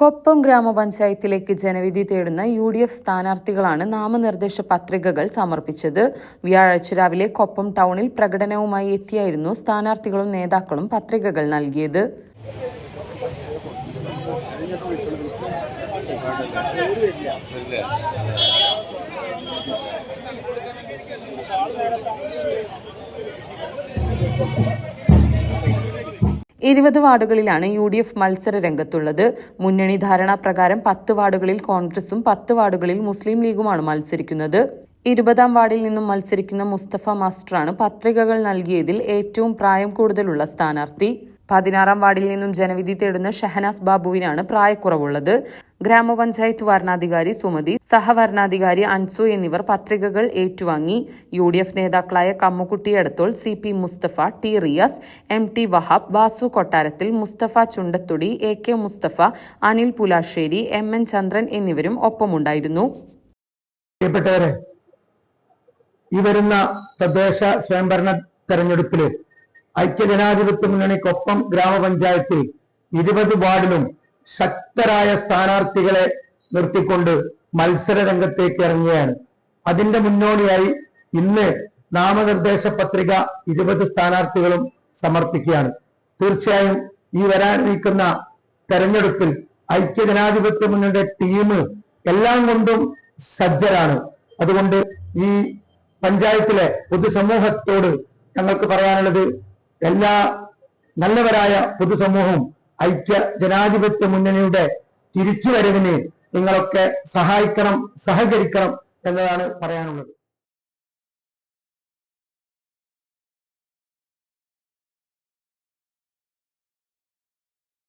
Koppam ഗ്രാമപഞ്ചായത്തിലേക്ക് ജനവിധി തേടുന്ന U D F സ്ഥാനാർത്ഥികളാണ് നാമനിർദ്ദേശ പത്രികകൾ സമർപ്പിച്ചത്. വ്യാഴാഴ്ച രാവിലെ കൊപ്പം ടൗണിൽ പ്രകടനവുമായി എത്തിയായിരുന്നു സ്ഥാനാർത്ഥികളും നേതാക്കളും പത്രികകൾ നൽകിയത്. ഇരുപത് വാർഡുകളിലാണ് യു ഡി എഫ് മത്സര രംഗത്തുള്ളത്. മുന്നണി ധാരണാ പ്രകാരം പത്ത് വാർഡുകളിൽ കോൺഗ്രസും പത്ത് വാർഡുകളിൽ മുസ്ലിം ലീഗുമാണ് മത്സരിക്കുന്നത്. ഇരുപതാം വാർഡിൽ നിന്നും മത്സരിക്കുന്ന മുസ്തഫ മാസ്റ്ററാണ് പത്രികകൾ നൽകിയതിൽ ഏറ്റവും പ്രായം കൂടുതലുള്ള സ്ഥാനാർത്ഥി. പതിനാറാം വാർഡിൽ നിന്നും ജനവിധി തേടുന്ന ഷഹനാസ് ബാബുവിനാണ് പ്രായക്കുറവുള്ളത്. ഗ്രാമപഞ്ചായത്ത് വരണാധികാരി സുമതി സഹവരണാധികാരി അൻസു എന്നിവർ പത്രികകൾ ഏറ്റുവാങ്ങി. യു ഡി എഫ് നേതാക്കളായ Kammukutty Edathol C P Musthafa T Riyas M T Vahab Vasu Kottarathil Musthafa Chundathudi A K Musthafa Anil Pulassery M N Chandran എന്നിവരും ഒപ്പമുണ്ടായിരുന്നു. ഈ വരുന്ന തദ്ദേശ സ്വയംഭരണ തെരഞ്ഞെടുപ്പിൽ ഐക്യജനാധിപത്യ മുന്നണിക്കൊപ്പം ഗ്രാമപഞ്ചായത്തിൽ ഇരുപത് വാർഡിലും ശക്തരായ സ്ഥാനാർത്ഥികളെ നിർത്തിക്കൊണ്ട് മത്സര രംഗത്തേക്ക് ഇറങ്ങുകയാണ്. അതിന്റെ മുന്നോടിയായി ഇന്ന് നാമനിർദ്ദേശ പത്രിക ഇരുപത് സ്ഥാനാർത്ഥികളും സമർപ്പിക്കുകയാണ്. തീർച്ചയായും ഈ വരാനിരിക്കുന്ന തെരഞ്ഞെടുപ്പിൽ ഐക്യജനാധിപത്യ മുന്നണിയുടെ ടീം എല്ലാം കൊണ്ടും സജ്ജരാണ്. അതുകൊണ്ട് ഈ പഞ്ചായത്തിലെ പൊതുസമൂഹത്തോട് ഞങ്ങൾക്ക് പറയാനുള്ളത് എല്ലാ നല്ലവരായ പൊതുസമൂഹവും ഐക്യ ജനാധിപത്യ മുന്നണിയുടെ തിരിച്ചുവരവിന് നിങ്ങളൊക്കെ സഹായിക്കണം സഹകരിക്കണം എന്നതാണ് പറയാനുള്ളത്.